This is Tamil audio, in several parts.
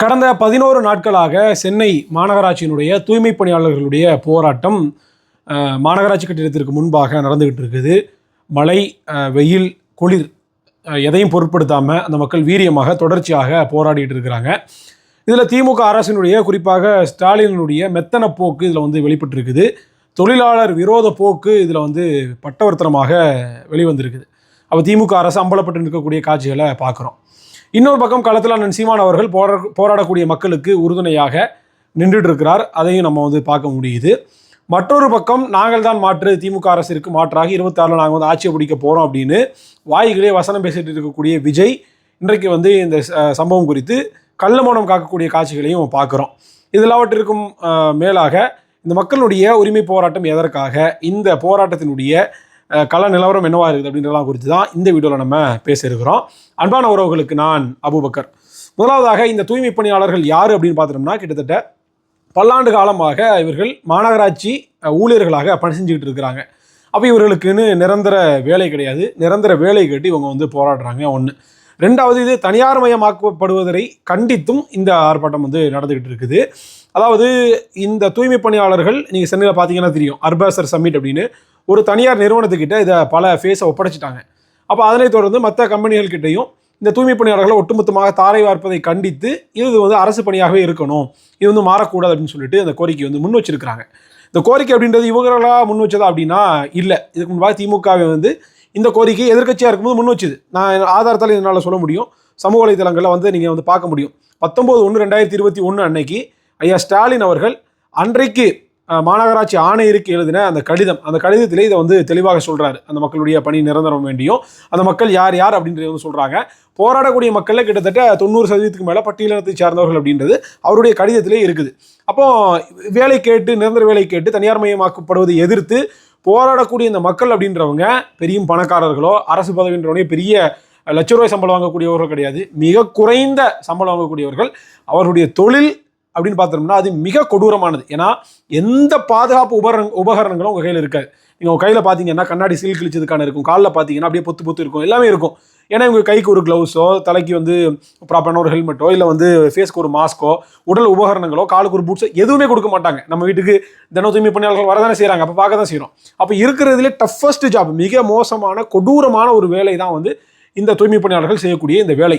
கடந்த பதினோரு நாட்களாக சென்னை மாநகராட்சியினுடைய தூய்மை பணியாளர்களுடைய போராட்டம் மாநகராட்சி கட்டிடத்திற்கு முன்பாக நடந்துகிட்டு இருக்குது. மழை வெயில் குளிர் எதையும் பொருட்படுத்தாமல் அந்த மக்கள் வீரியமாக தொடர்ச்சியாக போராடிட்டு இருக்கிறாங்க. இதில் திமுக அரசினுடைய குறிப்பாக ஸ்டாலினுடைய மெத்தன போக்கு இதில் வந்து வெளிப்பட்டிருக்குது. தொழிலாளர் விரோத போக்கு இதில் வந்து பட்டவர்த்தனமாக வெளிவந்திருக்குது. அப்போ திமுக அரசு அம்பலப்பட்டு நிற்கக்கூடிய காட்சிகளை பார்க்குறோம். இன்னொரு பக்கம் களத்தில் அண்ணன் சீமான் அவர்கள் போரா போராடக்கூடிய மக்களுக்கு உறுதுணையாக நின்றுட்டு இருக்கிறார் அதையும் நம்ம வந்து பார்க்க முடியுது. மற்றொரு பக்கம் நாங்கள் தான் மாற்று திமுக அரசிற்கு மாற்றாக இருபத்தாறில் நாங்கள் வந்து ஆட்சியை பிடிக்க போகிறோம் அப்படின்னு வாய்களே வசனம் பேசிட்டு இருக்கக்கூடிய விஜய் இன்றைக்கு வந்து இந்த சம்பவம் குறித்து கள்ள மௌனம் காக்கக்கூடிய காட்சிகளையும் பார்க்குறோம். இதெல்லாவற்றிற்கும் மேலாக இந்த மக்களுடைய உரிமை போராட்டம் எதற்காக? இந்த போராட்டத்தினுடைய கல கள நிலவரம் என்னவாக இருக்குது அப்படின்றலாம் குறித்து தான் இந்த வீடியோவில் நம்ம பேச இருக்கிறோம் அன்பான உறவுகளுக்கு நான் அபுபக்கர். முதலாவதாக இந்த தூய்மை பணியாளர்கள் யார் அப்படின்னு பார்த்தோம்னா கிட்டத்தட்ட பல்லாண்டு காலமாக இவர்கள் மாநகராட்சி ஊழியர்களாக பணி செஞ்சுக்கிட்டு இருக்கிறாங்க. அப்போ இவர்களுக்குன்னு நிரந்தர வேலை கிடையாது. நிரந்தர வேலை கேட்டு இவங்க வந்து போராடுறாங்க. ஒன்று ரெண்டாவது இது தனியார் மயமாக்கப்படுவதை கண்டித்தும் இந்த ஆர்ப்பாட்டம் வந்து நடந்துக்கிட்டு இருக்குது. அதாவது இந்த தூய்மை பணியாளர்கள் நீங்கள் சென்னையில் பார்த்தீங்கன்னா தெரியும். அர்பாசர் சம்மிட் அப்படின்னு. ஒரு தனியார் நிறுவனத்துக்கிட்ட இதை பல ஃபேஸை ஒப்படைச்சிட்டாங்க. அப்போ அதனைத் தொடர்ந்து மற்ற கம்பெனிகள்கிட்டையும் இந்த தூய்மை பணியாளர்களை ஒட்டுமொத்தமாக தாரை வார்ப்பதை கண்டித்து இது வந்து அரசு பணியாகவே இருக்கணும். இது வந்து மாறக்கூடாது அப்படின்னு சொல்லிட்டு அந்த கோரிக்கை வந்து முன் வச்சிருக்கிறாங்க. இந்த கோரிக்கை அப்படின்றது இவங்களா முன் வச்சதா அப்படின்னா இல்லை. இதுக்கு முன்பாக திமுகவை வந்து இந்த கோரிக்கை எதிர்க்கட்சியாக இருக்கும்போது முன் வச்சுது. நான் ஆதாரத்தால் என்னால் சொல்ல முடியும். சமூக வலைதளங்களில் வந்து நீங்கள் வந்து பார்க்க முடியும். பத்தொம்போது ஒன்று ரெண்டாயிரத்தி இருபத்தி ஒன்று அன்னைக்கு ஐயா ஸ்டாலின் அவர்கள் அன்றைக்கு மாநகராட்சி ஆணையருக்கு எழுதின அந்த கடிதம். அந்த கடிதத்திலே இதை வந்து தெளிவாக சொல்கிறாரு அந்த மக்களுடைய பணி நிரந்தரம் வேண்டியும் அந்த மக்கள் யார் யார் அப்படின்றது வந்து சொல்கிறாங்க போராடக்கூடிய மக்களில் கிட்டத்தட்ட தொண்ணூறு சதவீதத்துக்கு மேலே பட்டியலினத்தை சார்ந்தவர்கள் அப்படின்றது அவருடைய கடிதத்திலே இருக்குது. அப்போ வேலை கேட்டு நிரந்தர வேலை கேட்டு தனியார் மயமாக்கப்படுவதை எதிர்த்து போராடக்கூடிய இந்த மக்கள் அப்படின்றவங்க பெரிய பணக்காரர்களோ அரசு பதவின்றவனே பெரிய லட்ச ரூபாய் சம்பளம் வாங்கக்கூடியவர்கள் கிடையாது. மிக குறைந்த சம்பளம் வாங்கக்கூடியவர்கள். அவருடைய தொழில் அப்படின்னு பார்த்தோம்னா அது மிக கொடூரமானது. ஏன்னா எந்த பாதுகாப்பு உபகரண உபகரணங்களும் உங்கள் கையில் இருக்காது. நீங்கள் உங்கள் கையில் பார்த்தீங்கன்னா கண்ணாடி சீல் கிழிச்சதுக்கான இருக்கும். காலில் பார்த்தீங்கன்னா அப்படியே பொத்து பொத்து இருக்கும். எல்லாமே இருக்கும். ஏன்னா உங்கள் கைக்கு ஒரு க்ளவுஸோ தலைக்கு வந்து ப்ராப்பரான ஒரு ஹெல்மெட்டோ இல்லை வந்து ஃபேஸ்க்கு ஒரு மாஸ்க்கோ உடல் உபகரணங்களோ காலுக்கு ஒரு பூட்ஸோ எதுவுமே கொடுக்க மாட்டாங்க. நம்ம வீட்டுக்கு தினம் தூய்மை பணியாளர்கள் வரதானே செய்கிறாங்க அப்போ பார்க்க தான் செய்கிறோம் அப்போ இருக்கிறதுலே டஃபஸ்ட் ஜாப் மிக மோசமான கொடூரமான ஒரு வேலை தான் வந்து இந்த தூய்மை பணியாளர்கள் செய்யக்கூடிய இந்த வேலை.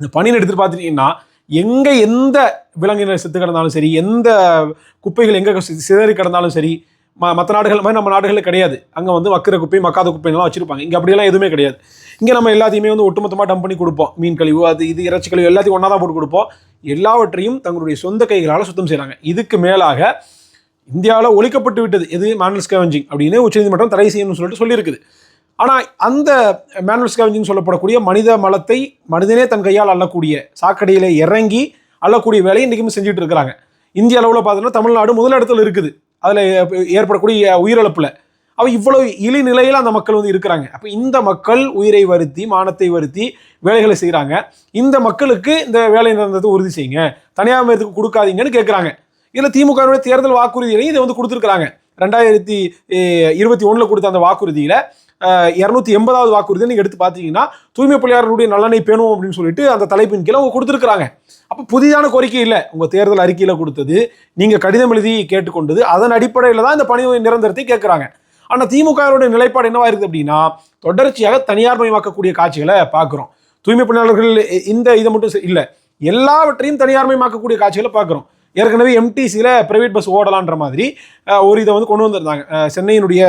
இந்த பணியை எடுத்துகிட்டு பார்த்துட்டீங்கன்னா எங்கே எந்த விலங்கினர் செத்து கிடந்தாலும் சரி எந்த குப்பைகள் எங்கே சிதறி கிடந்தாலும் சரி ம மற்ற நாடுகள் மாதிரி நம்ம நாடுகளில் கிடையாது. அங்கே வந்து மக்கிற குப்பை மக்காத குப்பைலாம் வச்சுருப்பாங்க. இங்கே அப்படியெல்லாம் எதுவுமே கிடையாது. இங்கே நம்ம எல்லாத்தையுமே வந்து ஒட்டுமொத்தமாக டம்ப் பண்ணி கொடுப்போம். மீன் கழிவு அது இது இறைச்சி கழிவு எல்லாத்தையும் ஒன்றா தான் போட்டு கொடுப்போம். எல்லாவற்றையும் தங்களுடைய சொந்த கைகளால் சுத்தம் செய்கிறாங்க இதுக்கு மேலாக இந்தியாவில் ஒழிக்கப்பட்டு விட்டது. எது? மேனல் ஸ்கேவஞ்சிங் அப்படின்னு உச்சநீதிமன்றம் தடை செய்யணும்னு சொல்லிட்டு சொல்லியிருக்குது. ஆனால் அந்த மேனுவல் ஸ்கேவஞ்சிங் சொல்லப்படக்கூடிய மனித மலத்தை மனிதனே தன் கையால் அள்ளக்கூடிய சாக்கடையில் இறங்கி அள்ளக்கூடிய வேலையை இன்றைக்குமே செஞ்சுட்டு இருக்கிறாங்க. இந்திய அளவில் பார்த்தோன்னா தமிழ்நாடு முதலிடத்தில் இருக்குது. அதில் ஏற்படக்கூடிய உயிரிழப்பில். அவ இவ்வளவு இழிநிலையில் அந்த மக்கள் வந்து இருக்கிறாங்க. அப்போ இந்த மக்கள் உயிரை வருத்தி மானத்தை வருத்தி வேலைகளை செய்கிறாங்க இந்த மக்களுக்கு இந்த வேலை நிரந்தரத்தை உறுதி செய்யுங்க. தனியார் மயத்துக்கு கொடுக்காதீங்கன்னு கேட்குறாங்க இதில் திமுகவினுடைய தேர்தல் வாக்குறுதியிலையும் இதை வந்து கொடுத்துருக்குறாங்க. ரெண்டாயிரத்தி இருபத்தி ஒன்றில் கொடுத்த அந்த வாக்குறுதியில் இரநூத்தி எண்பதாவது வாக்குறுதி நீங்கள் எடுத்து பார்த்தீங்கன்னா தூய்மை பணியாளர்களுடைய நலனை பேணும் அப்படின்னு சொல்லிட்டு அந்த தலைப்பின் கீழே அவங்க கொடுத்துருக்குறாங்க. அப்போ புதிதான கோரிக்கை இல்லை. உங்கள் தேர்தல் அறிக்கையில் கொடுத்தது நீங்கள் கடிதம் எழுதி கேட்டுக்கொண்டது அதன் அடிப்படையில் தான் இந்த பணி நிரந்தரத்தை கேட்குறாங்க. ஆனால் திமுகவுடைய நிலைப்பாடு என்னவா இருக்குது அப்படின்னா தொடர்ச்சியாக தனியார் மயமாக்கக்கூடிய காட்சிகளை பார்க்குறோம். தூய்மை பணியாளர்கள் இந்த இதை மட்டும் இல்லை. எல்லாவற்றையும் தனியார் மயமாக்கக்கூடிய காட்சிகளை பார்க்குறோம். ஏற்கனவே எம்டிசியில் பிரைவேட் பஸ் ஓடலான்ற மாதிரி ஒரு இதை வந்து கொண்டு வந்திருந்தாங்க. சென்னையினுடைய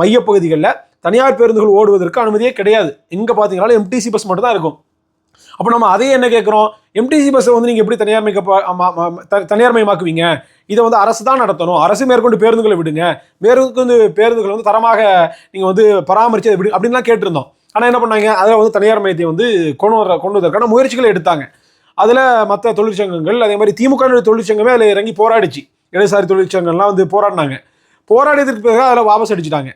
மையப்பகுதிகளில் தனியார் பேருந்துகள் ஓடுவதற்கு அனுமதியே கிடையாது. எங்கே பார்த்தீங்கன்னாலும் எம்டிசி பஸ் மட்டும் தான் இருக்கும். அப்போ நம்ம அதையே என்ன கேட்குறோம் எம்டிசி பஸ்ஸை வந்து நீங்கள் எப்படி தனியார் மயக்க தனியார் மயமாக்குவீங்க? இதை வந்து அரசு தான் நடத்தணும். அரசு மேற்கொண்டு பேருந்துகளை விடுங்க. மேற்கொண்டு பேருந்துகளை வந்து தரமாக நீங்கள் வந்து பராமரித்து அதை விடு அப்படின்லாம் கேட்டிருந்தோம். ஆனால் என்ன பண்ணாங்க? அதில் வந்து தனியார் மையத்தை வந்து கொண்டு வர கொண்டு வருவதற்கான முயற்சிகளை எடுத்தாங்க. அதில் மற்ற தொழிற்சங்கங்கள் அதே மாதிரி திமுக தொழிற்சங்கமே அதில் இறங்கி போராடிச்சு. இடதுசாரி தொழிற்சங்கங்கள்லாம் வந்து போராடினாங்க. போராடியதற்கு பிறகு அதில் வாபஸ் அடிச்சிட்டாங்க.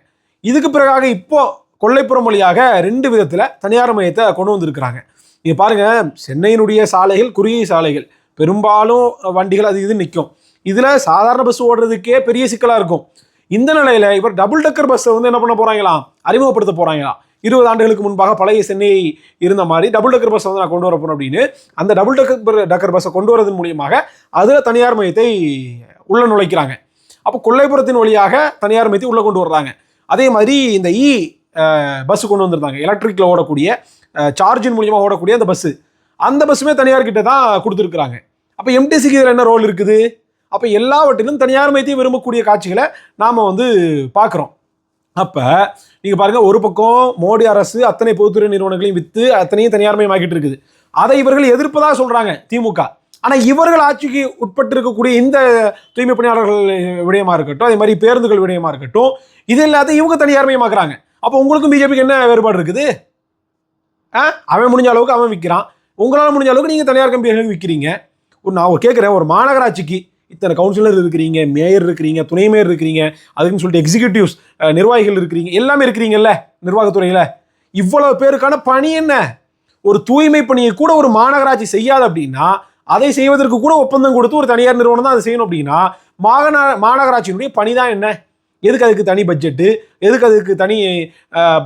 இதுக்கு பிறகாக இப்போ கொல்லைப்புறம் வழியாக ரெண்டு விதத்தில் தனியார் மையத்தை கொண்டு வந்திருக்கிறாங்க. நீங்கள் பாருங்க சென்னையினுடைய சாலைகள் குறுகிய சாலைகள். பெரும்பாலும் வண்டிகள் அது இது நிற்கும் இதில் சாதாரண பஸ் ஓடுறதுக்கே பெரிய சிக்கலாக இருக்கும். இந்த நிலையில் இவர் டபுள் டக்கர் பஸ்ஸை வந்து என்ன பண்ண போகிறாங்களாம் அறிமுகப்படுத்த போகிறாங்களாம் இருபது ஆண்டுகளுக்கு முன்பாக பழைய சென்னை இருந்த மாதிரி டபுள் டக்கர் பஸ்ஸை வந்து நான் கொண்டு வர போறேன் அப்படின்னு அந்த டபுள் டக்கர் டக்கர் பஸ்ஸை கொண்டு வரதன் மூலியமாக அதில் தனியார் மையத்தை உள்ள நுழைக்கிறாங்க. அப்போ கொல்லைப்புறத்தின் வழியாக தனியார் மையத்தை உள்ள கொண்டு வர்றாங்க. அதே மாதிரி இந்த e, இ பஸ் கொண்டு வந்திருந்தாங்க. எலக்ட்ரிக்கில் ஓடக்கூடிய சார்ஜின் மூலியமாக ஓடக்கூடிய அந்த பஸ்ஸு அந்த பஸ்ஸுமே தனியார்கிட்ட தான் கொடுத்துருக்குறாங்க. அப்போ எம்டிசிக்கு இதில் என்ன ரோல் இருக்குது? அப்போ எல்லாவற்றிலும் தனியார் மையத்தையும் விரும்பக்கூடிய காட்சிகளை நாம் வந்து பார்க்குறோம். அப்போ நீங்கள் பாருங்கள் ஒரு பக்கம் மோடி அரசு அத்தனை பொதுத்துறை நிறுவனங்களையும் விற்று அத்தனையும் தனியார்மயமாக்கிட்டு இருக்குது. அதை இவர்கள் எதிர்ப்பதாக சொல்கிறாங்க திமுக. ஆனால் இவர்கள் ஆட்சிக்கு உட்பட்டு இருக்கக்கூடிய இந்த தூய்மை பணியாளர்கள் விடயமா இருக்கட்டும் அதே மாதிரி பேருந்துகள் விடயமா இருக்கட்டும் இது இல்லாத இவங்க தனியார்மயமாக்குறாங்க. அப்போ உங்களுக்கும் பிஜேபிக்கு என்ன வேறுபாடு இருக்குது? ஆ? அவன் முடிஞ்ச அளவுக்கு அவன் விற்கிறான் உங்களால் முடிஞ்ச அளவுக்கு நீங்கள் தனியார் கம்பெனிகளுக்கு விற்கிறீங்க ஒரு நான் கேட்குறேன் ஒரு மாநகராட்சிக்கு இத்தனை கவுன்சிலர் இருக்கிறீங்க மேயர் இருக்கிறீங்க துணை மேயர் இருக்கிறீங்க அதுக்குன்னு சொல்லிட்டு எக்ஸிக்யூட்டிவ்ஸ் நிர்வாகிகள் இருக்கிறீங்க எல்லாமே இருக்கிறீங்கல்ல நிர்வாகத்துறையில். இவ்வளவு பேருக்கான பணி என்ன? ஒரு தூய்மை பணியை கூட ஒரு மாநகராட்சி செய்யாது அப்படின்னா அதை செய்வதற்கு கூட ஒப்பந்தம் கொடுத்து ஒரு தனியார் நிறுவனம் தான் அதை செய்யணும் அப்படின்னா மாநகர மாநகராட்சியினுடைய பணி தான் என்ன? எதுக்கு அதுக்கு தனி பட்ஜெட்டு எதுக்கு அதுக்கு தனி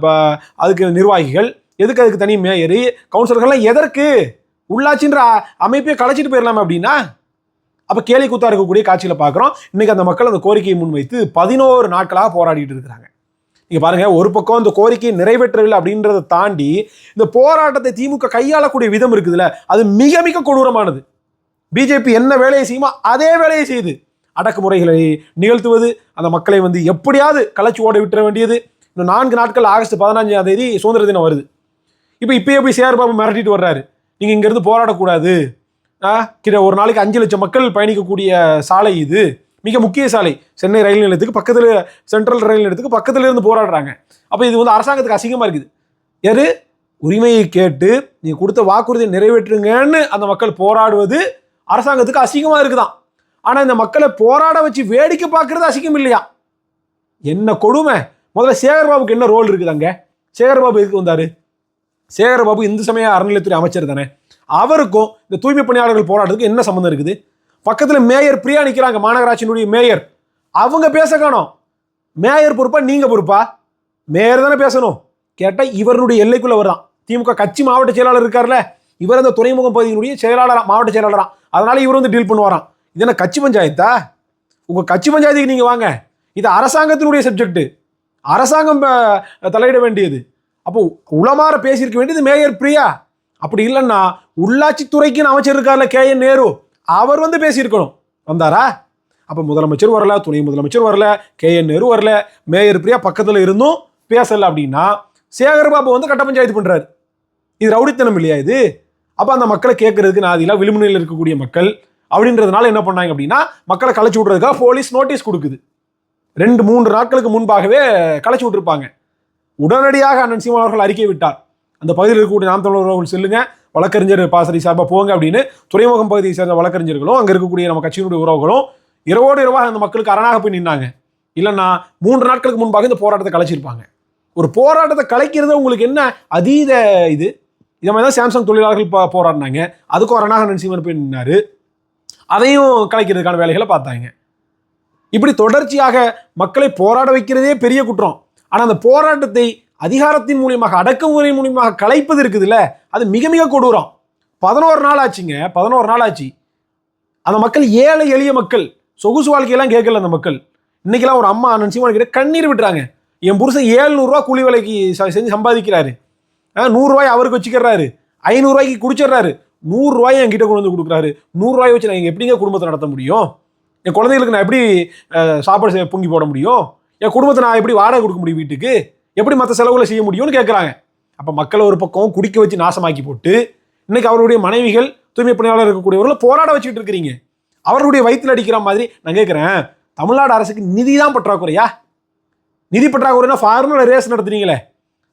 ப- அதுக்கு நிர்வாகிகள் எதுக்கு அதுக்கு தனி மேயரு கவுன்சிலர்கள்லாம் எதற்கு? உள்ளாட்சின்ற அமைப்பே கலைச்சிட்டு போயிடலாமா அப்படின்னா அப்போ கேலி கூத்தா இருக்கக்கூடிய காட்சியில் பார்க்குறோம் இன்னைக்கு அந்த மக்கள் அந்த கோரிக்கையை முன்வைத்து பதினோரு நாட்களாக போராடிட்டு இருக்கிறாங்க. நீங்க பாருங்க ஒரு பக்கம் இந்த கோரிக்கை நிறைவேற்றவில்லை அப்படின்றத தாண்டி இந்த போராட்டத்தை திமுக கையாளக்கூடிய விதம் இருக்குதுல்ல அது மிக மிக கொடூரமானது. பிஜேபி என்ன வேலையை செய்யுமோ அதே வேலையை செய்யுது. அடக்குமுறைகளை நிகழ்த்துவது அந்த மக்களை வந்து எப்படியாவது களைச்சி ஓட விட்டுற வேண்டியது. இன்னும் நான்கு நாட்கள் ஆகஸ்ட் பதினஞ்சாம் தேதி சுதந்திர தினம் வருது. இப்போ இப்பயே போய் சேர் பாபு மிரட்டிட்டு வர்றாரு. நீங்கள் இங்கேருந்து போராடக்கூடாது. ஆ கிட்ட ஒரு நாளைக்கு அஞ்சு லட்சம் மக்கள் பயணிக்கக்கூடிய சாலை இது. மிக முக்கிய சாலை சென்னை ரயில் நிலையத்துக்கு பக்கத்தில் சென்ட்ரல் ரயில் நிலையத்துக்கு பக்கத்தில் இருந்து போராடுறாங்க. அப்போ இது வந்து அரசாங்கத்துக்கு அசிங்கமாக இருக்குது. யாரு உரிமையை கேட்டு நீங்கள் கொடுத்த வாக்குறுதியை நிறைவேற்றுங்கன்னு அந்த மக்கள் போராடுவது அரசாங்கத்துக்கு அசிங்கமாக இருக்குதான். ஆனால் இந்த மக்களை போராட வச்சு வேடிக்கை பார்க்கறது அசிங்கம் இல்லையா? என்ன கொடுமை? முதல்ல சேகர்பாபுக்கு என்ன ரோல் இருக்குது அங்கே? சேகர்பாபு எதுக்கு வந்தார்? சேகர்பாபு இந்து சமய அறநிலையத்துறை அமைச்சர் தானே. அவருக்கும் இந்த தூய்மை பணியாளர்கள் போராட்டத்துக்கு என்ன சம்மந்தம் இருக்குது? பக்கத்தில் மேயர் பிரியா நிற்கிறாங்க மாநகராட்சியினுடைய மேயர். அவங்க பேச காணும். மேயர் பொறுப்பா நீங்கள் பொறுப்பா? மேயர் தானே பேசணும். கேட்டால் இவருடைய எல்லைக்குள்ளே வர்றான் திமுக கட்சி மாவட்ட செயலாளர் இருக்கார்ல இவர் அந்த துறைமுகம் பகுதியினுடைய செயலாளராக மாவட்ட செயலாளராக அதனால் இவர் வந்து டீல் பண்ணுவாராம். இது என்ன கட்சி பஞ்சாயத்தா? உங்கள் கட்சி பஞ்சாயத்துக்கு நீங்கள் வாங்க. இது அரசாங்கத்தினுடைய சப்ஜெக்ட் அரசாங்கம் தலையிட வேண்டியது. அப்போ உளமாற பேசியிருக்க வேண்டியது மேயர் பிரியா. அப்படி இல்லைன்னா உள்ளாட்சித்துறைக்குன்னு அமைச்சர் இருக்கார்ல கே என் நேரு. அவர் வந்து பேசியிருக்கணும். வந்தாரா? அப்போ முதலமைச்சர் வரல துணை முதலமைச்சர் வரல கே என் நேரு வரல மேயர் பிரியா பக்கத்தில் இருந்தும் பேசலை அப்படின்னா சேகர்பாபு வந்து கட்ட பஞ்சாயத்து பண்ணுறாரு இது ரவுடித்தனம் இல்லையா இது? அப்போ அந்த மக்களை கேட்கறதுக்கு நாதிலாம் விளிம்புநிலையில் இருக்கக்கூடிய மக்கள் அப்படின்றதுனால என்ன பண்ணாங்க அப்படின்னா மக்களை களைச்சி விட்றதுக்காக போலீஸ் நோட்டீஸ் கொடுக்குது. ரெண்டு மூன்று நாட்களுக்கு முன்பாகவே களைச்சி விட்டுருப்பாங்க. உடனடியாக அண்ணன் சீமான் அவர்கள் அறிக்கை விட்டார். அந்த பகுதியில் இருக்கக்கூடிய நாம் தமிழர்கள் உறவுகள் செல்லுங்க. வழக்கறிஞர் பாசறை சார்பாக போங்க அப்படின்னு துறைமுகம் பகுதியை சேர்ந்த வழக்கறிஞர்களும் அங்கே இருக்கக்கூடிய நம்ம கட்சியினுடைய உறவுகளும் இரவோடு இரவாக அந்த மக்களுக்கு அரணாக போய் நின்னாங்க. இல்லைன்னா மூன்று நாட்களுக்கு முன்பாக இந்த போராட்டத்தை கலைச்சிருப்பாங்க. ஒரு போராட்டத்தை கலைக்கிறது உங்களுக்கு என்ன அதீத இது? இதை மாதிரி தான் சாம்சங் தொழிலாளர்கள் போ- போராடினாங்க. அதுக்கும் அரணாக அண்ணன் போய் நின்னாரு. அதையும் கலைக்கிறதுக்கான வேலைகளை பார்த்தாங்க. இப்படி தொடர்ச்சியாக மக்களை போராட வைக்கிறதே பெரிய குற்றம். ஆனால் அந்த போராட்டத்தை அதிகாரத்தின் மூலியமாக அடக்குமுறை மூலியமாக கலைப்பது இருக்குதுல்ல? அது மிக மிக கொடூரம். பதினோரு நாள் ஆச்சுங்க பதினோரு நாள் ஆச்சு. அந்த மக்கள் ஏழை எளிய மக்கள் சொகுசு வாழ்க்கையெல்லாம் கேட்கல அந்த மக்கள். இன்னைக்கெல்லாம் ஒரு அம்மா நினச்சி கிட்ட கண்ணீர் விட்டுறாங்க. என் புருஷன் ஏழ்நூறுரூவா கூலி விலைக்கு செஞ்சு சம்பாதிக்கிறாரு. நூறுரூவாய் அவருக்கு வச்சுக்கிறாரு. ஐநூறுரூவாய்க்கு குடிச்சிடுறாரு. நூறுரூவாய் என்கிட்ட கொண்டு வந்து கொடுக்குறாரு. நூறுரூவாய் வச்சு நான் எப்படிங்க குடும்பத்தை நடத்த முடியும்? என் குழந்தைகளுக்கு நான் எப்படி சாப்பாடு பொங்கி போட முடியும்? என் குடும்பத்தை நான் எப்படி வாடகை கொடுக்க முடியும் வீட்டுக்கு? எப்படி மற்ற செலவுகளை செய்ய முடியும்னு கேட்குறாங்க அப்போ மக்களை ஒரு பக்கம் குடிக்க வச்சு நாசமாக்கி போட்டு இன்னைக்கு அவருடைய மனைவிகள் தூய்மை பணியாளர் இருக்கக்கூடியவர்களை போராட வச்சுக்கிட்டு இருக்கிறீங்க. அவர்களுடைய வயிற்றில் அடிக்கிற மாதிரி நான் கேட்குறேன் தமிழ்நாடு அரசுக்கு நிதி தான் பற்றாக்குறையா? நிதி பற்றாக்குறைனா ஃபார்மர் ரேஸ் நடத்துறீங்களே.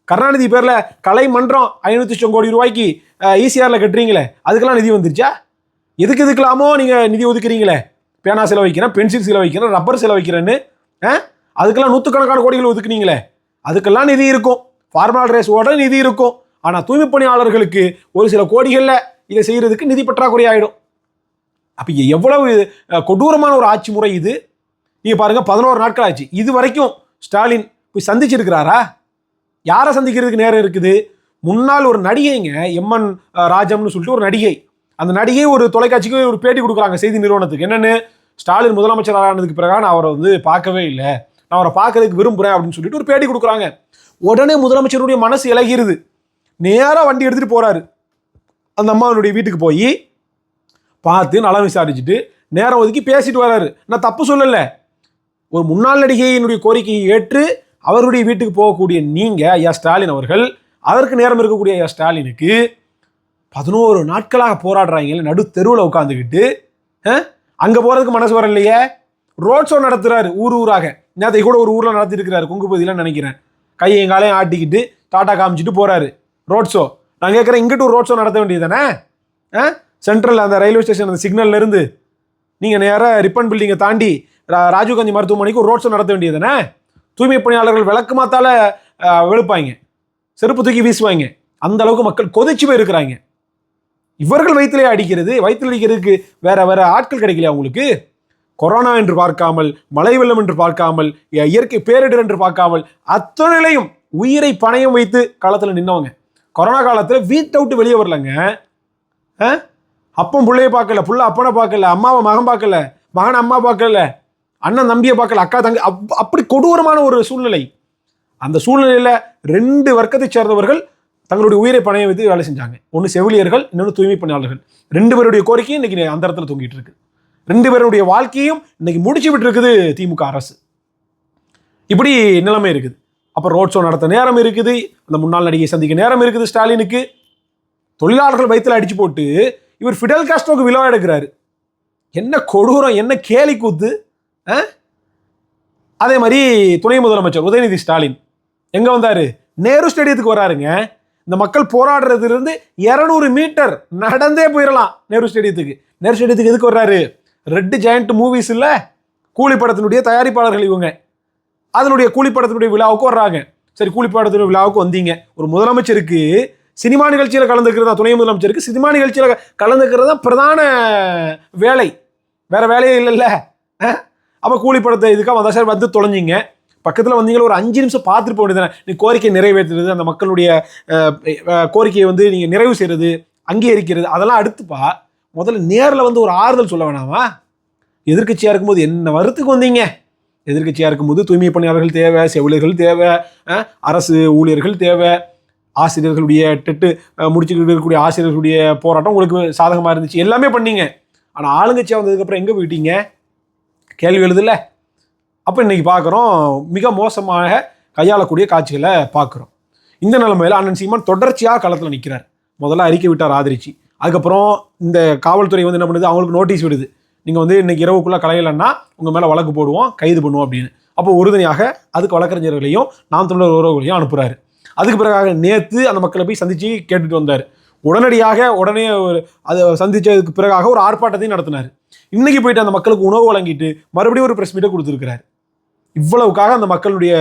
கருணாநிதி பேரில் கலை மன்றம் ஐநூற்றி லட்சம் கோடி ரூபாய்க்கு ஈசிஆரில் கட்டுறீங்களே அதுக்கெல்லாம் நிதி வந்துருச்சா? எதுக்கு எதுக்கெல்லாமோ நீங்கள் நிதி ஒதுக்குறீங்களே? பேனா செலவழிக்கிறேன் பென்சில் செலவழிக்கிறேன் ரப்பர் செலவழிக்கிறேன்னு அதுக்கெல்லாம் நூற்றுக்கணக்கான கோடிகள் ஒதுக்குனீங்களே. அதுக்கெல்லாம் நிதி இருக்கும். ஃபார்மல் ரேஸோட நிதி இருக்கும். ஆனால் தூய்மை பணியாளர்களுக்கு ஒரு சில கோடிகளில் இதை செய்கிறதுக்கு நிதி பற்றாக்குறை ஆகிடும் அப்போ எவ்வளவு கொடூரமான ஒரு ஆட்சி முறை இது. நீங்கள் பாருங்கள் பதினோரு நாட்கள் ஆச்சு. இது வரைக்கும் ஸ்டாலின் போய் சந்திச்சிருக்கிறாரா? யாரை சந்திக்கிறதுக்கு நேரம் இருக்குது? முன்னால் ஒரு நடிகைங்க எம்என் ராஜம்னு சொல்லிட்டு ஒரு நடிகை. அந்த நடிகை ஒரு தொலைக்காட்சிக்கு ஒரு பேட்டி கொடுக்குறாங்க செய்தி நிறுவனத்துக்கு. என்னென்னு? ஸ்டாலின் முதலமைச்சர் ஆனதுக்கு பிறகு நான் அவரை வந்து பார்க்கவே இல்லை. நான் அவரை பார்க்கறதுக்கு விரும்புகிறேன் அப்படின்னு சொல்லிட்டு ஒரு பேட்டி கொடுக்குறாங்க. உடனே முதலமைச்சருடைய மனசு இலகிருது. நேராக வண்டி எடுத்துகிட்டு போகிறாரு அந்த அம்மாவனுடைய வீட்டுக்கு போய் பார்த்து நலம் விசாரிச்சுட்டு நேரம் ஒதுக்கி பேசிட்டு வராரு. நான் தப்பு சொல்லலை. ஒரு முன்னாள் நடிகையினுடைய கோரிக்கையை ஏற்று அவருடைய வீட்டுக்கு போகக்கூடிய நீங்கள் ஐயா ஸ்டாலின் அவர்கள் அதற்கு நேரம் இருக்கக்கூடிய ஐயா ஸ்டாலினுக்கு பதினோரு நாட்களாக போராடுறாங்க. நடு தெருவில் உட்காந்துக்கிட்டு அங்கே போகிறதுக்கு மனசு வரலையே. ரோட் ஷோ நடத்துகிறாரு ஊர் ஊராக. நேற்றை கூட ஒரு ஊரில் நடத்திருக்கிறாரு குங்குபதியில் நினைக்கிறேன். கையை எங்காலையும் ஆட்டிக்கிட்டு டாட்டா காமிச்சிட்டு போகிறாரு ரோட் ஷோ நான் கேட்குறேன் இங்கிட்டு ஒரு ரோட் ஷோ நடத்த வேண்டியது தானே சென்ட்ரல் அந்த ரயில்வே ஸ்டேஷன் அந்த சிக்னல்ல இருந்து. நீங்கள் நேராக ரிப்பன் பில்டிங்கை தாண்டி ராஜீவ்காந்தி மருத்துவமனைக்கு ஒரு ரோட் ஷோ நடத்த வேண்டியது தானே தூய்மை பணியாளர்கள் விளக்கு மாத்தால வெளுப்பாங்க. செருப்பு தூக்கி வீசுவாங்க. அந்த அளவுக்கு மக்கள் கொதிச்சு போயிருக்கிறாங்க. இவர்கள் வயிற்றுலேயே அடிக்கிறது வயிற்றில் அடிக்கிறதுக்கு வேற வேற ஆட்கள் கிடைக்கலையா உங்களுக்கு? கொரோனா என்று பார்க்காமல் மழை வெள்ளம் என்று பார்க்காமல் இயற்கை பேரிடர் என்று பார்க்காமல் அத்தனையிலையும் உயிரை பணயம் வைத்து காலத்தில் நின்னவங்க. கொரோனா காலத்தில் வீட்டை விட்டு வெளியே வரலங்க. ஆ? பிள்ளைய பார்க்கல புள்ள அப்பனை பார்க்கல அம்மாவை மகன் பார்க்கல மகன் அம்மா பார்க்கல அண்ணன் தம்பியை பார்க்கல அக்கா தங்கி அப்- அப்படி கொடூரமான ஒரு சூழ்நிலை. அந்த சூழ்நிலையில் ரெண்டு வர்க்கத்தை சேர்ந்தவர்கள் தங்களுடைய உயிரை பணையம் வைத்து வேலை செஞ்சாங்க. ஒன்று செவிலியர்கள் இன்னொன்று தூய்மை பணியாளர்கள். ரெண்டு பேருடைய கோரிக்கையும் இன்னைக்கு அந்த இடத்துல தூங்கிட்டு இருக்கு. ரெண்டு பேருடைய வாழ்க்கையும் இன்னைக்கு முடிச்சு விட்டுருக்குது திமுக அரசு. இப்படி நிலைமை இருக்குது. அப்போ ரோட் ஷோ நடத்த நேரம் இருக்குது. அந்த முன்னாள் நடிகை சந்திக்க நேரம் இருக்குது ஸ்டாலினுக்கு. தொழிலாளர்கள் வயிற்றில் அடிச்சு போட்டு இவர் ஃபிடல் காஸ்ட்ரோக்கு விழா எடுக்கிறாரு. என்ன கொடூரம் என்ன கேலி கூத்து ஆ? அதே மாதிரி துணை முதலமைச்சர் உதயநிதி ஸ்டாலின் எங்கே வந்தார்? நேரு ஸ்டேடியத்துக்கு வராருங்க. இந்த மக்கள் போராடுறதுலேருந்து இரநூறு மீட்டர் நடந்தே போயிடலாம் நேரு ஸ்டேடியத்துக்கு. நேரு ஸ்டேடியத்துக்கு எதுக்கு வர்றாரு? ரெட் ஜெயண்ட் மூவிஸ் இல்லை கூலி படத்தினுடைய தயாரிப்பாளர்கள் இவங்க. அதனுடைய கூலி படத்தினுடைய விழாவுக்கு வர்றாங்க. சரி கூலி படத்தினுடைய விழாவுக்கு வந்தீங்க. ஒரு முதலமைச்சருக்கு சினிமா நிகழ்ச்சியில் கலந்துக்கிறதா துணை முதலமைச்சருக்கு சினிமா நிகழ்ச்சியில் கலந்துக்கிறது தான் பிரதான வேலை. வேற வேலையே இல்லைல்ல. அப்போ கூலி படத்தை இதுக்காக வந்தா சார் வந்து தொலைஞ்சிங்க. பக்கத்தில் வந்தீங்களா? ஒரு அஞ்சு நிமிஷம் பார்த்துட்டு போக வேண்டியதானே நீ கோரிக்கை நிறைவேற்றுறது அந்த மக்களுடைய கோரிக்கையை வந்து நீங்கள் நிறைவு செய்கிறது அங்கீகரிக்கிறது அதெல்லாம் அடுத்துப்பா. முதல்ல நேரில் வந்து ஒரு ஆறுதல் சொல்ல வேணாமா? எதிர்க்கட்சியாக இருக்கும்போது என்ன வருத்துக்கு வந்தீங்க? எதிர்க்கட்சியாக இருக்கும்போது தூய்மை பணியாளர்கள் தேவை செவிலியர்கள் தேவை அரசு ஊழியர்கள் தேவை. ஆசிரியர்களுடைய டெட்டு முடிச்சுக்கிட்டு இருக்கக்கூடிய ஆசிரியர்களுடைய போராட்டம் உங்களுக்கு சாதகமாக இருந்துச்சு. எல்லாமே பண்ணீங்க. ஆனால் ஆளுங்கட்சியாக வந்ததுக்கப்புறம் எங்கே போயிட்டீங்க? கேள்வி எழுதல. அப்போ இன்னைக்கு பார்க்குறோம் மிக மோசமாக கையாளக்கூடிய காட்சிகளை பார்க்குறோம் இந்த நிலைமையில் அண்ணன் சீமான் தொடர்ச்சியாக களத்தில் நிற்கிறார் முதல்ல அறிக்கை விட்டார் ஆதரிச்சு. அதுக்கப்புறம் இந்த காவல்துறை வந்து என்ன பண்ணுது? அவங்களுக்கு நோட்டீஸ் விடுது. நீங்கள் வந்து இன்றைக்கி இரவுக்குள்ளே கலையலைன்னா உங்கள் மேலே வழக்கு போடுவோம் கைது பண்ணுவோம் அப்படின்னு. அப்போ உறுதுணையாக அதுக்கு வழக்கறிஞர்களையும் நாம் தமிழர் உறவுகளையும் அனுப்புகிறாரு அதுக்கு பிறகாக நேற்று அந்த மக்களை போய் சந்தித்து கேட்டுட்டு வந்தார். உடனடியாக உடனே ஒரு அதை சந்தித்ததுக்கு பிறகாக ஒரு ஆர்ப்பாட்டத்தையும் நடத்தினார். இன்றைக்கி போயிட்டு அந்த மக்களுக்கு உணவு வழங்கிட்டு மறுபடியும் ஒரு ப்ரெஸ் மீட்டை கொடுத்துருக்கிறார். இவ்வளவுக்காக அந்த மக்களுடைய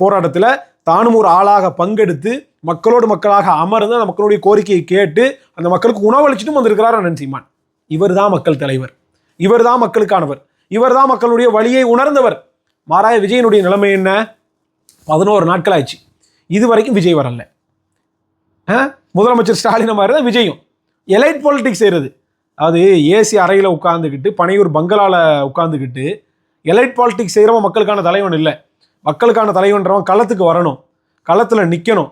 போராட்டத்தில் தானும் ஒரு ஆளாக பங்கெடுத்து மக்களோடு மக்களாக அமர்ந்து அந்த மக்களுடைய கோரிக்கையை கேட்டு அந்த மக்களுக்கு உணவளிச்சிட்டும் வந்திருக்கிறார் அண்ணன் சீமான். இவர் தான் மக்கள் தலைவர். இவர் தான் மக்களுக்கானவர். இவர் தான் மக்களுடைய வழியை உணர்ந்தவர். மாறாய விஜயனுடைய நிலைமை என்ன? பதினோரு நாட்கள் ஆச்சு இது வரைக்கும் விஜய் வரல. ஆ? முதலமைச்சர் ஸ்டாலின் மாதிரி தான் விஜயும். எலைட் பாலிடிக்ஸ் செய்கிறது அது ஏசி அறையில் உட்காந்துக்கிட்டு பனையூர் பங்களால உட்காந்துக்கிட்டு எலைட் பாலிடிக்ஸ் செய்கிறவன் மக்களுக்கான தலைவன் இல்லை. மக்களுக்கான தலைவன்றவன் களத்துக்கு வரணும். களத்தில் நிற்கணும்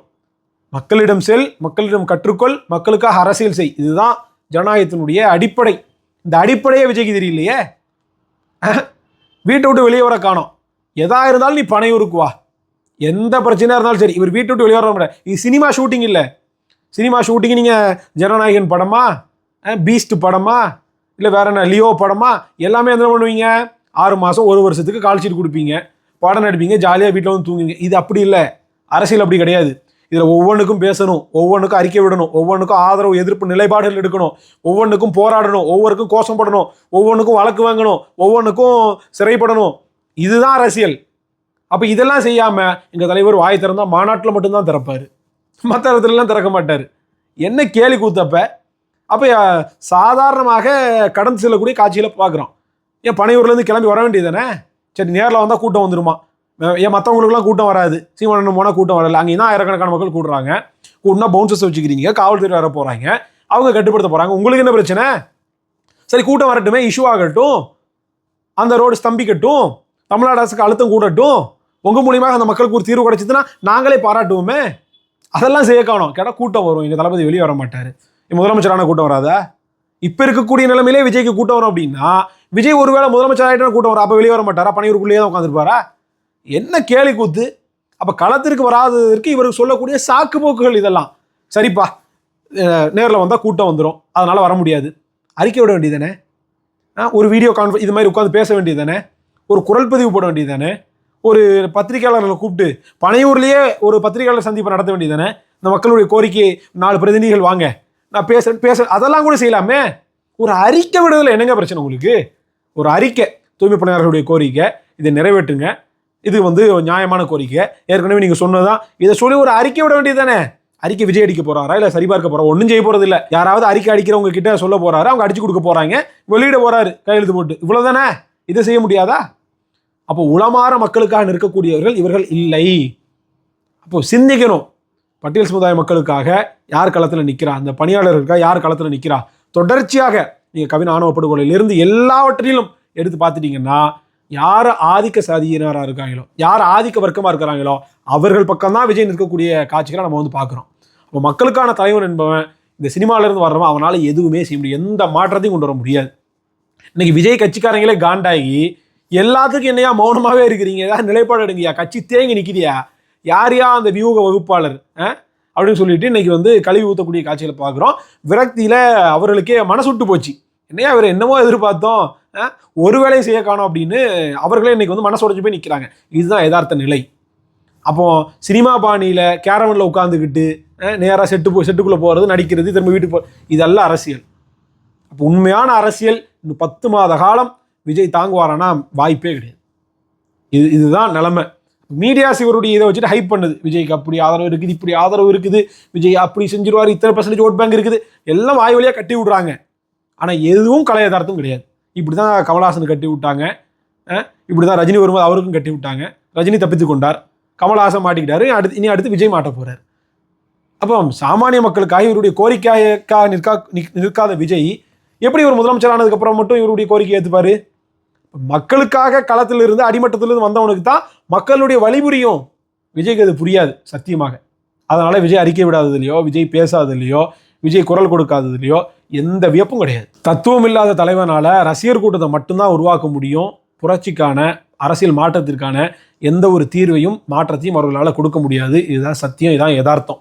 மக்களிடம் செல் மக்களிடம் கற்றுக்கொள் மக்களுக்காக அரசியல் செய். இதுதான் ஜனநாயகத்தினுடைய அடிப்படை. இந்த அடிப்படையே விஜய்க்கு தெரியலையே. வீட்டை விட்டு வெளியே வர காணோம். எதா இருந்தாலும் நீ பனையூருக்கு வா. எந்த பிரச்சனையாக இருந்தாலும் சரி இவர் வீட்டை விட்டு வெளியே வர முடியாது இது சினிமா ஷூட்டிங் இல்லை. சினிமா ஷூட்டிங் நீங்கள் ஜனநாயகன் படமா? பீஸ்ட் படமா? இல்லை வேற என்ன லியோ படமா? எல்லாமே என்ன பண்ணுவீங்க? ஆறு மாதம் ஒரு வருஷத்துக்கு கால் ஷீட் கொடுப்பீங்க. படம் நடிப்பீங்க ஜாலியாக வீட்டில் வந்து தூங்குவீங்க. இது அப்படி இல்லை. அரசியல் அப்படி கிடையாது. இதில் ஒவ்வொன்றுக்கும் பேசணும் ஒவ்வொன்றுக்கும் அறிக்கை விடணும் ஒவ்வொன்றுக்கும் ஆதரவு எதிர்ப்பு நிலைப்பாடுகள் எடுக்கணும் ஒவ்வொன்றுக்கும் போராடணும் ஒவ்வொருக்கும் கோஷம் படணும் ஒவ்வொன்றுக்கும் வழக்கு வாங்கணும் ஒவ்வொன்றுக்கும் சிறைப்படணும். இதுதான் அரசியல். அப்போ இதெல்லாம் செய்யாமல் எங்கள் தலைவர் வாய் திறந்தால் மாநாட்டில் மட்டும்தான் திறப்பார். மற்ற இடத்துலலாம் திறக்க மாட்டார். என்ன கேலி கூத்தப்ப? அப்போ சாதாரணமாக கடந்து செல்லக்கூடிய காட்சியில் பார்க்குறோம். ஏன் பனையூர்லேருந்து கிளம்பி வர வேண்டியதானே சரி நேரில் வந்தால் கூட்டம் வந்துருமா? ஏன் மற்றவங்களுக்குலாம் கூட்டம் வராது. சீமானன் போனால் கூட்டம் வரல அங்கே தான் ஆயிரக்கணக்கான மக்கள் கூடுறாங்க. கூட்டினா பவுன்சர்ஸ் வச்சுக்கிறீங்க காவல்துறை வர போகிறாங்க அவங்க கட்டுப்படுத்த போகிறாங்க உங்களுக்கு என்ன பிரச்சனை? சரி கூட்டம் வரட்டுமே இஷ்யூ ஆகட்டும். அந்த ரோடு ஸ்தம்பிக்கட்டும். தமிழ்நாடு அரசுக்கு அழுத்தம் கூடட்டும். உங்கள் மூலியமாக அந்த மக்களுக்கு ஒரு தீர்வு கிடச்சிதுன்னா நாங்களே பாராட்டுவோமே. அதெல்லாம் செய்ய காணும் கேட்டால் கூட்டம் வரும். எங்கள் தளபதி வெளியே வர மாட்டார். முதலமைச்சரான கூட்டம் வராதா? இப்போ இருக்கக்கூடிய நிலைமையிலே விஜய்க்கு கூட்டம் வரும் அப்படின்னா விஜய் ஒருவேளை முதலமைச்சர் ஆகிட்டா கூட்டம் வரும். அப்போ வெளியே வர மாட்டாரா? பணியூருக்குள்ளேயே தான் உட்காந்துருப்பாரா என்ன கேலி கூத்து? அப்போ களத்திற்கு வராததற்கு இவருக்கு சொல்லக்கூடிய சாக்கு போக்குகள் இதெல்லாம். சரிப்பா. நேரில் வந்தால் கூட்டம் வந்துடும் அதனால் வர முடியாது. அறிக்கை விட வேண்டியதானே ஒரு வீடியோ கான்ஃபரன்ஸ் இது மாதிரி உட்காந்து பேச வேண்டியதானே ஒரு குரல் பதிவு போட வேண்டியதானே ஒரு பத்திரிகையாளர்களை கூப்பிட்டு பனையூர்லேயே ஒரு பத்திரிகையாளர் சந்திப்பை நடத்த வேண்டியதானே இந்த மக்களுடைய கோரிக்கையை நாலு பிரதிநிதிகள் வாங்க. நான் பேசுறேன் பேசுகிறேன் அதெல்லாம் கூட செய்யலாமே. ஒரு அறிக்கை விடுதலை என்னங்க பிரச்சனை உங்களுக்கு? ஒரு அறிக்கை தூய்மை பணியாளர்களுடைய கோரிக்கை இதை நிறைவேற்றுங்க. இது வந்து நியாயமான கோரிக்கை. ஏற்கனவே நீங்கள் சொன்னதான் இதை சொல்லி ஒரு அறிக்கை விட வேண்டியது தானே அறிக்கை விஜய் அடிக்க போறாரா? இல்லை சரிபார்க்க போறா? ஒன்றும் செய்ய போறது இல்லை யாராவது அறிக்கை அடிக்கிறவங்க கிட்ட சொல்ல போறாரு? அவங்க அடிச்சு கொடுக்க போறாங்க. வெளியிட போறாரு கையெழுத்து போட்டு. இவ்வளவுதானே? இதை செய்ய முடியாதா? அப்போ உளமாற மக்களுக்காக நிற்கக்கூடியவர்கள் இவர்கள் இல்லை. அப்போ சிந்திக்கணும். பட்டியல் சமுதாய மக்களுக்காக யார் களத்தில் நிற்கிறா அந்த பணியாளர்களுக்காக யார் களத்தில் நிற்கிறா தொடர்ச்சியாக நீங்கள் கவின் ஆணவ படுகொலையிலிருந்து எல்லாவற்றிலும் எடுத்து பார்த்துட்டீங்கன்னா யார் ஆதிக்க சாதியினராக இருக்காங்களோ யார் ஆதிக்க வர்க்கமாக இருக்கிறாங்களோ அவர்கள் பக்கம்தான் விஜய் நிற்கக்கூடிய காட்சிகளை நம்ம வந்து பார்க்குறோம். அப்போ மக்களுக்கான தலைவன் என்பவன் இந்த சினிமாவிலேருந்து வர்றவன் அவனால் எதுவுமே செய்ய முடியும் எந்த மாற்றத்தையும் கொண்டு வர முடியாது. இன்னைக்கு விஜய் கட்சிக்காரங்களே காண்டாகி எல்லாத்துக்கும் என்னையா மௌனமாகவே இருக்கிறீங்க? ஏதாவது நிலைப்பாடு எடுங்கய்யா? கட்சி தேங்கி நிற்கிறியா யார் யா அந்த வியூக வகுப்பாளர் ஆ? அப்படின்னு சொல்லிட்டு இன்னைக்கு வந்து கழுவி ஊற்றக்கூடிய காட்சிகளை பார்க்குறோம். விரக்தியில் அவர்களுக்கே மனசுட்டு போச்சு. என்னையா அவர் என்னமோ எதிர்பார்த்தோம் ஆ? ஒரு வேலையும் செய்ய காணும் அப்படின்னு அவர்களே இன்னைக்கு வந்து மனசு உடைஞ்சு போய் நிற்கிறாங்க இதுதான் யதார்த்த நிலை. அப்போ சினிமா பாணியில் கேரவனில் உட்காந்துக்கிட்டு நேராக செட்டு போ செட்டுக்குள்ளே போகிறது நடிக்கிறது திரும்ப வீட்டுக்கு போ இதெல்லாம் அரசியல். அப்போ உண்மையான அரசியல் இன்னும் பத்து மாத காலம் விஜய் தாங்குவாரானா? வாய்ப்பே கிடையாது. இது இதுதான் நிலைமை. மீடியாஸ் இவருடைய இதை வச்சுட்டு ஹைப் பண்ணுது. விஜய்க்கு அப்படி ஆதரவு இருக்குது இப்படி ஆதரவு இருக்குது. விஜய் அப்படி செஞ்சிருவார் இத்தனை பர்சன்டேஜ் ஓட் பேங்க் இருக்குது. எல்லாம் வாய் வழியாக கட்டி விட்றாங்க. ஆனால் எதுவும் கலை யதார்த்தம் கிடையாது. இப்படி தான் கமல்ஹாசன் கட்டி விட்டாங்க. இப்படி தான் ரஜினி வரும்போது அவருக்கும் கட்டி விட்டாங்க. ரஜினி தப்பித்து கொண்டார். கமல்ஹாசன் மாட்டிக்கிட்டாரு. அடுத்து இனி அடுத்து விஜய் மாட்ட போகிறார் அப்போ சாமானிய மக்களுக்காக இவருடைய கோரிக்கைக்காக நிற்கா நிற்காத விஜய் எப்படி ஒரு முதலமைச்சர் ஆனதுக்கப்புறம் மட்டும் இவருடைய கோரிக்கை ஏற்றுப்பாரு மக்களுக்காக களத்தில் இருந்து அடிமட்டத்திலிருந்து வந்தவனுக்கு தான் மக்களுடைய வழிபுரியும். விஜய்க்கு அது புரியாது சத்தியமாக. அதனால விஜய் அறிக்கை விடாததுலையோ விஜய் பேசாததுலையோ விஜய் குரல் கொடுக்காததுலையோ எந்த வியப்பும் கிடையாது. தத்துவம் இல்லாத தலைவனால ரசிகர் கூட்டத்தை மட்டும்தான் உருவாக்க முடியும். புரட்சிக்கான அரசியல் மாற்றத்திற்கான எந்த ஒரு தீர்வையும் மாற்றத்தையும் அவர்களால் கொடுக்க முடியாது. இதுதான் சத்தியம் இதுதான் யதார்த்தம்.